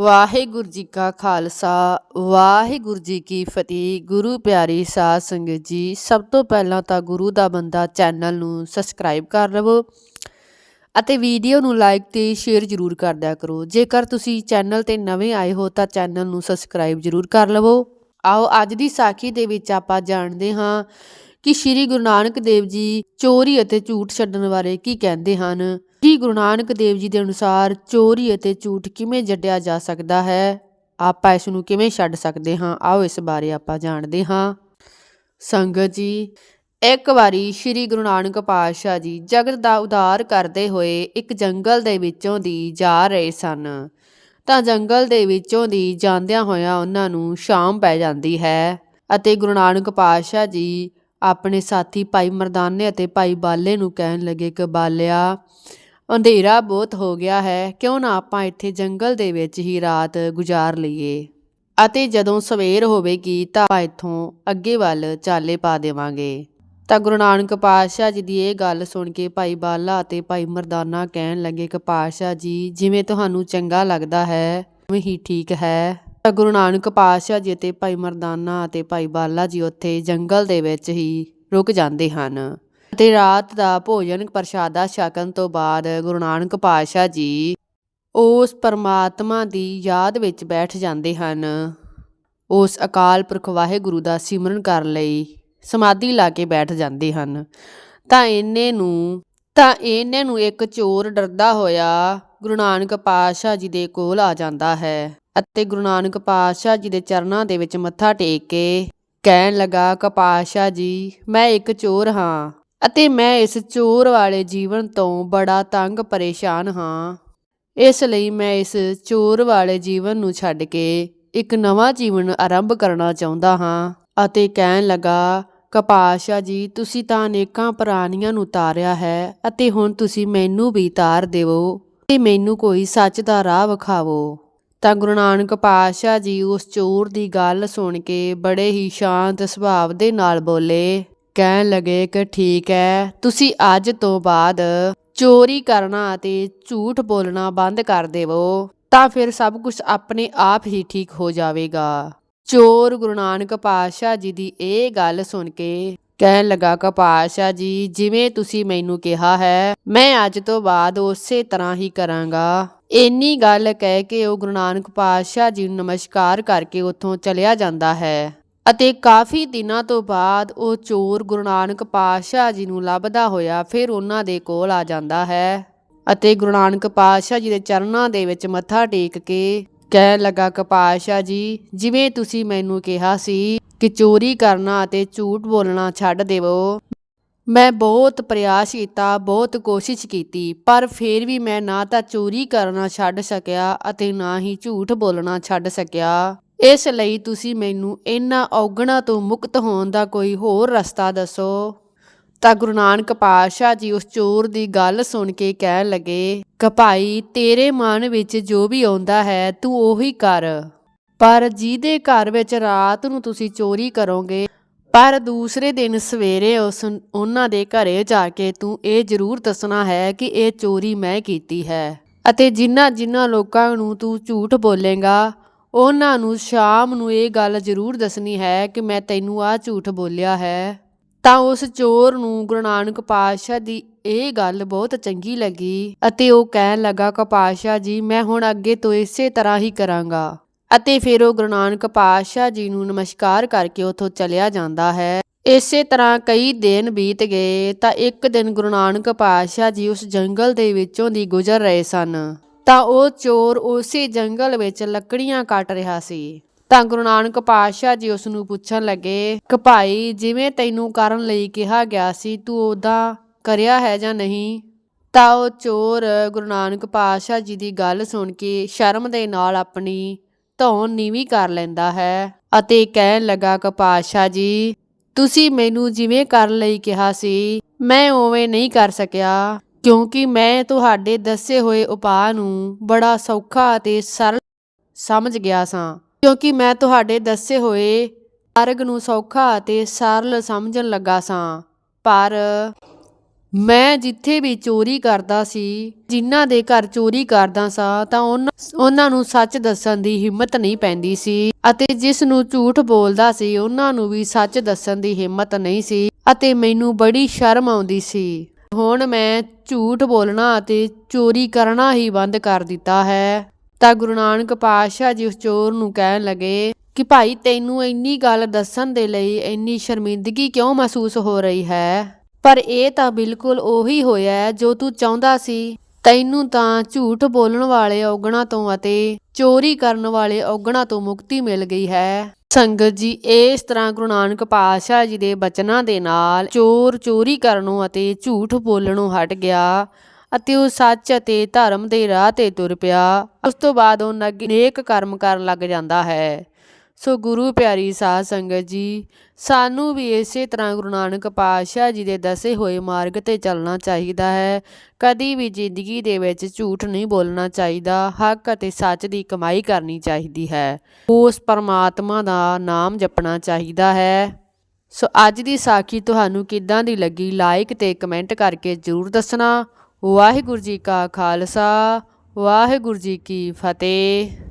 ਵਾਹਿਗੁਰੂ ਜੀ ਕਾ ਖਾਲਸਾ, ਵਾਹਿਗੁਰੂ ਜੀ ਕੀ ਫਤਿਹ। ਗੁਰੂ ਪਿਆਰੀ ਸਾਧ ਸੰਗਤ ਜੀ, ਸਭ ਤੋਂ ਪਹਿਲਾਂ ਤਾਂ ਗੁਰੂ ਦਾ ਬੰਦਾ ਚੈਨਲ ਨੂੰ ਸਬਸਕ੍ਰਾਈਬ ਕਰ ਲਵੋ ਅਤੇ ਵੀਡੀਓ ਨੂੰ ਲਾਈਕ ਤੇ ਸ਼ੇਅਰ ਜ਼ਰੂਰ ਕਰ ਦਿਆ ਕਰੋ। ਜੇਕਰ ਤੁਸੀਂ ਚੈਨਲ ਤੇ ਨਵੇਂ ਆਏ ਹੋ ਤਾਂ ਚੈਨਲ ਨੂੰ ਸਬਸਕ੍ਰਾਈਬ ਜ਼ਰੂਰ ਕਰ ਲਵੋ। ਆਓ, ਅੱਜ ਦੀ ਸਾਖੀ ਦੇ ਵਿੱਚ ਆਪਾਂ ਜਾਣਦੇ ਹਾਂ ਕਿ ਸ੍ਰੀ ਗੁਰੂ ਨਾਨਕ ਦੇਵ ਜੀ ਚੋਰੀ ਅਤੇ ਝੂਠ ਛੱਡਣ ਬਾਰੇ ਕੀ ਕਹਿੰਦੇ ਹਨ। ਸ੍ਰੀ ਗੁਰੂ ਨਾਨਕ ਦੇਵ ਜੀ ਦੇ ਅਨੁਸਾਰ ਚੋਰੀ ਅਤੇ ਝੂਠ ਕਿਵੇਂ ਜੱਡਿਆ ਜਾ ਸਕਦਾ ਹੈ? ਆਪਾਂ ਇਸ ਨੂੰ ਕਿਵੇਂ ਛੱਡ ਸਕਦੇ ਹਾਂ? ਆਓ ਇਸ ਬਾਰੇ ਆਪਾਂ ਜਾਣਦੇ ਹਾਂ। ਸੰਗਤ ਜੀ, ਇੱਕ ਵਾਰੀ ਸ੍ਰੀ ਗੁਰੂ ਨਾਨਕ ਪਾਤਸ਼ਾਹ ਜੀ ਜਗਤ ਦਾ ਉਧਾਰ ਕਰਦੇ ਹੋਏ ਇੱਕ ਜੰਗਲ ਦੇ ਵਿੱਚੋਂ ਦੀ ਜਾ ਰਹੇ ਸਨ। ਤਾਂ ਜੰਗਲ ਦੇ ਵਿੱਚੋਂ ਦੀ ਜਾਂਦਿਆਂ ਹੋਇਆਂ ਉਹਨਾਂ ਨੂੰ ਸ਼ਾਮ ਪੈ ਜਾਂਦੀ ਹੈ ਅਤੇ ਗੁਰੂ ਨਾਨਕ ਪਾਤਸ਼ਾਹ ਜੀ ਆਪਣੇ ਸਾਥੀ ਭਾਈ ਮਰਦਾਨੇ ਅਤੇ ਭਾਈ ਬਾਲੇ ਨੂੰ ਕਹਿਣ ਲੱਗੇ ਕਿ ਬਾਲਿਆ ਅੰਧੇਰਾ ਬਹੁਤ ਹੋ ਗਿਆ ਹੈ, ਕਿਉਂ ਨਾ ਆਪਾਂ ਇੱਥੇ ਜੰਗਲ ਦੇ ਵਿੱਚ ਹੀ ਰਾਤ ਗੁਜ਼ਾਰ ਲਈਏ? ਅਤੇ ਜਦੋਂ ਸਵੇਰ ਹੋਵੇਗੀ ਤਾਂ ਇੱਥੋਂ ਅੱਗੇ ਵੱਲ ਚਾਲੇ ਪਾ ਦੇਵਾਂਗੇ। ਤਾਂ ਗੁਰੂ ਨਾਨਕ ਪਾਤਸ਼ਾਹ ਜੀ ਦੀ ਇਹ ਗੱਲ ਸੁਣ ਕੇ ਭਾਈ ਬਾਲਾ ਅਤੇ ਭਾਈ ਮਰਦਾਨਾ ਕਹਿਣ ਲੱਗੇ, ਕਿ ਪਾਤਸ਼ਾਹ ਜੀ, ਜਿਵੇਂ ਤੁਹਾਨੂੰ ਚੰਗਾ ਲੱਗਦਾ ਹੈ, ਉਵੇਂ ਹੀ ਠੀਕ ਹੈ। ਤਾਂ ਗੁਰੂ ਨਾਨਕ ਪਾਤਸ਼ਾਹ ਜੀ ਅਤੇ ਭਾਈ ਮਰਦਾਨਾ ਅਤੇ ਭਾਈ ਬਾਲਾ ਜੀ ਉੱਥੇ ਜੰਗਲ ਦੇ ਵਿੱਚ ਹੀ ਰੁਕ ਜਾਂਦੇ ਹਨ। ਅਤੇ ਰਾਤ ਦਾ ਭੋਜਨ ਪ੍ਰਸ਼ਾਦਾ ਛਕਣ ਤੋਂ ਬਾਅਦ ਗੁਰੂ ਨਾਨਕ ਪਾਤਸ਼ਾਹ ਜੀ ਉਸ ਪਰਮਾਤਮਾ ਦੀ ਯਾਦ ਵਿੱਚ ਬੈਠ ਜਾਂਦੇ ਹਨ। ਉਸ ਅਕਾਲ ਪੁਰਖ ਵਾਹਿਗੁਰੂ ਦਾ ਸਿਮਰਨ ਕਰਨ ਲਈ ਸਮਾਧੀ ਲਾ ਕੇ ਬੈਠ ਜਾਂਦੇ ਹਨ। ਤਾਂ ਇਹਨੇ ਨੂੰ, ਤਾਂ ਇਹਨੇ ਨੂੰ ਇੱਕ ਚੋਰ ਡਰਦਾ ਹੋਇਆ ਗੁਰੂ ਨਾਨਕ ਪਾਤਸ਼ਾਹ ਜੀ ਦੇ ਕੋਲ ਆ ਜਾਂਦਾ ਹੈ ਅਤੇ ਗੁਰੂ ਨਾਨਕ ਪਾਤਸ਼ਾਹ ਜੀ ਦੇ ਚਰਨਾਂ ਦੇ ਵਿੱਚ ਮੱਥਾ ਟੇਕ ਕੇ ਕਹਿਣ ਲੱਗਾ ਕਿ ਪਾਤਸ਼ਾਹ ਜੀ, ਮੈਂ ਇੱਕ ਚੋਰ ਹਾਂ। ਅਤੇ ਮੈਂ ਇਸ ਚੋਰ ਵਾਲੇ ਜੀਵਨ ਤੋਂ ਬੜਾ ਤੰਗ ਪਰੇਸ਼ਾਨ ਹਾਂ। ਇਸ ਲਈ ਮੈਂ ਇਸ ਚੋਰ ਵਾਲੇ ਜੀਵਨ ਨੂੰ ਛੱਡ ਕੇ ਇੱਕ ਨਵਾਂ ਜੀਵਨ ਆਰੰਭ ਕਰਨਾ ਚਾਹੁੰਦਾ ਹਾਂ ਅਤੇ ਕਹਿਣ ਲੱਗਾ, ਕਪਾਸ਼ਾ ਜੀ, ਤੁਸੀਂ ਤਾਂ ਅਨੇਕਾਂ ਪ੍ਰਾਣੀਆਂ ਨੂੰ ਤਾਰਿਆ ਹੈ ਅਤੇ ਹੁਣ ਤੁਸੀਂ ਮੈਨੂੰ ਵੀ ਤਾਰ ਦੇਵੋ ਤੇ ਮੈਨੂੰ ਕੋਈ ਸੱਚ ਦਾ ਰਾਹ ਵਿਖਾਵੋ। ਤਾਂ ਗੁਰੂ ਨਾਨਕ ਪਾਤਸ਼ਾਹ ਜੀ ਉਸ ਚੋਰ ਦੀ ਗੱਲ ਸੁਣ ਕੇ ਬੜੇ ਹੀ ਸ਼ਾਂਤ ਸੁਭਾਵ ਦੇ ਨਾਲ ਬੋਲੇ ਕਹਿਣ ਲੱਗੇ ਕਿ ਠੀਕ ਹੈ, ਤੁਸੀਂ ਅੱਜ ਤੋਂ ਬਾਅਦ ਚੋਰੀ ਕਰਨਾ ਅਤੇ ਝੂਠ ਬੋਲਣਾ ਬੰਦ ਕਰ ਦੇਵੋ, ਤਾਂ ਫਿਰ ਸਭ ਕੁਝ ਆਪਣੇ ਆਪ ਹੀ ਠੀਕ ਹੋ ਜਾਵੇਗਾ। ਚੋਰ ਗੁਰੂ ਨਾਨਕ ਪਾਤਸ਼ਾਹ ਜੀ ਦੀ ਇਹ ਗੱਲ ਸੁਣ ਕੇ ਕਹਿਣ ਲੱਗਾ, ਕਿ ਪਾਤਸ਼ਾਹ ਜੀ, ਜਿਵੇਂ ਤੁਸੀਂ ਮੈਨੂੰ ਕਿਹਾ ਹੈ, ਮੈਂ ਅੱਜ ਤੋਂ ਬਾਅਦ ਉਸੇ ਤਰ੍ਹਾਂ ਹੀ ਕਰਾਂਗਾ। ਇੰਨੀ ਗੱਲ ਕਹਿ ਕੇ ਉਹ ਗੁਰੂ ਨਾਨਕ ਪਾਤਸ਼ਾਹ ਜੀ ਨੂੰ ਨਮਸਕਾਰ ਕਰਕੇ ਉੱਥੋਂ ਚਲਿਆ ਜਾਂਦਾ ਹੈ। ਅਤੇ ਕਾਫੀ ਦਿਨਾਂ ਤੋਂ ਬਾਅਦ ਉਹ ਚੋਰ ਗੁਰੂ ਨਾਨਕ ਪਾਤਸ਼ਾਹ ਜੀ ਨੂੰ ਲੱਭਦਾ ਹੋਇਆ ਫਿਰ ਉਹਨਾਂ ਦੇ ਕੋਲ ਆ ਜਾਂਦਾ ਹੈ ਅਤੇ ਗੁਰੂ ਨਾਨਕ ਪਾਤਸ਼ਾਹ ਜੀ ਦੇ ਚਰਨਾਂ ਦੇ ਵਿੱਚ ਮੱਥਾ ਟੇਕ ਕੇ ਕਹਿਣ ਲੱਗਾ, ਕਿ ਪਾਤਸ਼ਾਹ ਜੀ, ਜਿਵੇਂ ਤੁਸੀਂ ਮੈਨੂੰ ਕਿਹਾ ਸੀ ਕਿ ਚੋਰੀ ਕਰਨਾ ਅਤੇ ਝੂਠ ਬੋਲਣਾ ਛੱਡ ਦੇਵੋ। ਮੈਂ ਬਹੁਤ ਪ੍ਰਯਾਸ ਕੀਤਾ, ਬਹੁਤ ਕੋਸ਼ਿਸ਼ ਕੀਤੀ, ਪਰ ਫਿਰ ਵੀ ਮੈਂ ਨਾ ਤਾਂ ਚੋਰੀ ਕਰਨਾ ਛੱਡ ਸਕਿਆ ਅਤੇ ਨਾ ਹੀ ਝੂਠ ਬੋਲਣਾ ਛੱਡ ਸਕਿਆ। ਇਸ ਲਈ ਤੁਸੀਂ ਮੈਨੂੰ ਇਹਨਾਂ ਔਗਣਾ ਤੋਂ ਮੁਕਤ ਹੋਣ ਦਾ ਕੋਈ ਹੋਰ ਰਸਤਾ ਦੱਸੋ। ਤਾਂ ਗੁਰੂ ਨਾਨਕ ਪਾਤਸ਼ਾਹ ਜੀ ਉਸ ਚੋਰ ਦੀ ਗੱਲ ਸੁਣ ਕੇ ਕਹਿਣ ਲੱਗੇ ਕਿ ਭਾਈ ਤੇਰੇ ਮਨ ਵਿੱਚ ਜੋ ਵੀ ਆਉਂਦਾ ਹੈ, ਤੂੰ ਉਹੀ ਕਰ। ਪਰ ਜਿਹਦੇ ਘਰ ਵਿੱਚ ਰਾਤ ਨੂੰ ਤੁਸੀਂ ਚੋਰੀ ਕਰੋਗੇ, ਪਰ ਦੂਸਰੇ ਦਿਨ ਸਵੇਰੇ ਉਸ ਉਹਨਾਂ ਦੇ ਘਰੇ ਜਾ ਕੇ ਤੂੰ ਇਹ ਜ਼ਰੂਰ ਦੱਸਣਾ ਹੈ ਕਿ ਇਹ ਚੋਰੀ ਮੈਂ ਕੀਤੀ ਹੈ। ਅਤੇ ਜਿਨ੍ਹਾਂ ਜਿਨ੍ਹਾਂ ਲੋਕਾਂ ਨੂੰ ਤੂੰ ਝੂਠ ਬੋਲੇਗਾ ਉਹਨਾਂ ਨੂੰ ਸ਼ਾਮ ਨੂੰ ਇਹ ਗੱਲ ਜ਼ਰੂਰ ਦੱਸਣੀ ਹੈ ਕਿ ਮੈਂ ਤੈਨੂੰ ਆ ਝੂਠ ਬੋਲਿਆ ਹੈ। ਤਾਂ ਉਸ ਚੋਰ ਨੂੰ ਗੁਰੂ ਨਾਨਕ ਪਾਤਸ਼ਾਹ ਦੀ ਇਹ ਗੱਲ ਬਹੁਤ ਚੰਗੀ ਲੱਗੀ ਅਤੇ ਉਹ ਕਹਿਣ ਲੱਗਾ, ਕਿ ਪਾਤਸ਼ਾਹ ਜੀ, ਮੈਂ ਹੁਣ ਅੱਗੇ ਤੋਂ ਇਸੇ ਤਰ੍ਹਾਂ ਹੀ ਕਰਾਂਗਾ। ਅਤੇ ਫਿਰ ਉਹ ਗੁਰੂ ਨਾਨਕ ਪਾਤਸ਼ਾਹ ਜੀ ਨੂੰ ਨਮਸਕਾਰ ਕਰਕੇ ਉਥੋਂ ਚਲਿਆ ਜਾਂਦਾ ਹੈ। ਇਸੇ ਤਰ੍ਹਾਂ ਕਈ ਦਿਨ ਬੀਤ ਗਏ ਤਾਂ ਇੱਕ ਦਿਨ ਗੁਰੂ ਨਾਨਕ ਪਾਤਸ਼ਾਹ ਜੀ ਉਸ ਜੰਗਲ ਦੇ ਵਿੱਚੋਂ ਦੀ ਗੁਜ਼ਰ ਰਹੇ ਸਨ। ਤਾਂ ਉਹ ਚੋਰ ਉਸੇ ਜੰਗਲ ਵਿੱਚ ਲੱਕੜੀਆਂ ਕੱਟ ਰਿਹਾ ਸੀ। ਤਾਂ ਗੁਰੂ ਨਾਨਕ ਪਾਤਸ਼ਾਹ ਜੀ ਉਸ ਨੂੰ ਪੁੱਛਣ ਲੱਗੇ ਕਿ ਭਾਈ, ਜਿਵੇਂ ਤੈਨੂੰ ਕਰਨ ਲਈ ਕਿਹਾ ਗਿਆ ਸੀ, ਤੂੰ ਉਹਦਾ ਕਰਿਆ ਹੈ ਜਾਂ ਨਹੀਂ? ਤਾਂ ਉਹ ਚੋਰ ਗੁਰੂ ਨਾਨਕ ਪਾਤਸ਼ਾਹ ਜੀ ਦੀ ਗੱਲ ਸੁਣ ਕੇ ਸ਼ਰਮ ਦੇ ਨਾਲ ਆਪਣੀ ਧੌਣ ਨੀਵੀਂ ਕਰ ਲੈਂਦਾ ਹੈ ਅਤੇ ਕਹਿਣ ਲੱਗਾ ਕਿ ਪਾਤਸ਼ਾਹ ਜੀ, ਤੁਸੀਂ ਮੈਨੂੰ ਜਿਵੇਂ ਕਰਨ ਲਈ ਕਿਹਾ ਸੀ, ਮੈਂ ਉਵੇਂ ਨਹੀਂ ਕਰ ਸਕਿਆ। ਕਿਉਂਕਿ ਮੈਂ ਤੁਹਾਡੇ ਦੱਸੇ ਹੋਏ ਉਪਾਅ ਨੂੰ ਬੜਾ ਸੌਖਾ ਅਤੇ ਸਰਲ ਸਮਝ ਗਿਆ ਸਾਂ। ਕਿਉਂਕਿ ਮੈਂ ਤੁਹਾਡੇ ਦੱਸੇ ਹੋਏ ਮਾਰਗ ਨੂੰ ਸੌਖਾ ਅਤੇ ਸਰਲ ਸਮਝਣ ਲੱਗਾ ਸਾਂ। ਪਰ ਮੈਂ ਜਿੱਥੇ ਵੀ ਚੋਰੀ ਕਰਦਾ ਸੀ, ਜਿਨ੍ਹਾਂ ਦੇ ਘਰ ਚੋਰੀ ਕਰਦਾ ਸਾਂ, ਤਾਂ ਉਹਨਾਂ ਉਹਨਾਂ ਨੂੰ ਸੱਚ ਦੱਸਣ ਦੀ ਹਿੰਮਤ ਨਹੀਂ ਪੈਂਦੀ ਸੀ ਅਤੇ ਜਿਸ ਨੂੰ ਝੂਠ ਬੋਲਦਾ ਸੀ, ਉਹਨਾਂ ਨੂੰ ਵੀ ਸੱਚ ਦੱਸਣ ਦੀ ਹਿੰਮਤ ਨਹੀਂ ਸੀ ਅਤੇ ਮੈਨੂੰ ਬੜੀ ਸ਼ਰਮ ਆਉਂਦੀ ਸੀ। ਹੁਣ ਮੈਂ ਝੂਠ ਬੋਲਣਾ ਅਤੇ ਚੋਰੀ ਕਰਨਾ ਹੀ ਬੰਦ ਕਰ ਦਿੱਤਾ ਹੈ। ਤਾਂ ਗੁਰੂ ਨਾਨਕ ਪਾਤਸ਼ਾਹ ਜੀ ਉਸ ਚੋਰ ਨੂੰ ਕਹਿਣ ਲੱਗੇ ਕਿ ਭਾਈ ਤੈਨੂੰ ਇੰਨੀ ਗੱਲ ਦੱਸਣ ਦੇ ਲਈ ਇੰਨੀ ਸ਼ਰਮਿੰਦਗੀ ਕਿਉਂ ਮਹਿਸੂਸ ਹੋ ਰਹੀ ਹੈ? ਪਰ ਇਹ ਤਾਂ ਬਿਲਕੁਲ ਉਹੀ ਹੋਇਆ ਜੋ ਤੂੰ ਚਾਹੁੰਦਾ ਸੀ। ਤੈਨੂੰ ਤਾਂ ਝੂਠ ਬੋਲਣ ਵਾਲੇ ਔਗਣਾ ਤੋਂ ਅਤੇ ਚੋਰੀ ਕਰਨ ਵਾਲੇ ਔਗਣਾ ਤੋਂ ਮੁਕਤੀ ਮਿਲ ਗਈ ਹੈ। ਸੰਗਤ ਜੀ, ਇਸ ਤਰ੍ਹਾਂ ਗੁਰੂ ਨਾਨਕ ਪਾਤਸ਼ਾਹ ਜੀ ਦੇ ਬਚਨਾਂ ਦੇ ਨਾਲ ਚੋਰ ਚੋਰੀ ਕਰਨੋਂ ਅਤੇ ਝੂਠ ਬੋਲਣੋਂ ਹਟ ਗਿਆ ਅਤੇ ਉਹ ਸੱਚ ਅਤੇ ਧਰਮ ਦੇ ਰਾਹ ਤੇ ਤੁਰ ਪਿਆ। ਉਸ ਤੋਂ ਬਾਅਦ ਉਹ ਨੇਕ ਕਰਮ ਕਰਨ ਲੱਗ ਜਾਂਦਾ ਹੈ। ਸੋ ਗੁਰੂ ਪਿਆਰੀ ਸਾਧ ਸੰਗਤ ਜੀ, ਸਾਨੂੰ ਵੀ ਇਸੇ ਤਰ੍ਹਾਂ ਗੁਰੂ ਨਾਨਕ ਪਾਤਸ਼ਾਹ ਜੀ ਦੇ ਦੱਸੇ ਹੋਏ ਮਾਰਗ ਤੇ ਚੱਲਣਾ ਚਾਹੀਦਾ ਹੈ। ਕਦੀ ਵੀ ਜ਼ਿੰਦਗੀ ਦੇ ਵਿੱਚ ਝੂਠ ਨਹੀਂ ਬੋਲਣਾ ਚਾਹੀਦਾ, ਹੱਕ ਅਤੇ ਸੱਚ ਦੀ ਕਮਾਈ ਕਰਨੀ ਚਾਹੀਦੀ ਹੈ। ਉਸ ਪਰਮਾਤਮਾ ਦਾ ਨਾਮ ਜਪਣਾ ਚਾਹੀਦਾ ਹੈ। ਸੋ ਅੱਜ ਦੀ ਸਾਖੀ ਤੁਹਾਨੂੰ ਕਿੱਦਾਂ ਦੀ ਲੱਗੀ ਲਾਈਕ ਤੇ ਕਮੈਂਟ ਕਰਕੇ ਜਰੂਰ ਦੱਸਣਾ। ਵਾਹਿਗੁਰੂ ਜੀ ਕਾ ਖਾਲਸਾ, ਵਾਹਿਗੁਰੂ ਜੀ ਕੀ ਫਤਿਹ।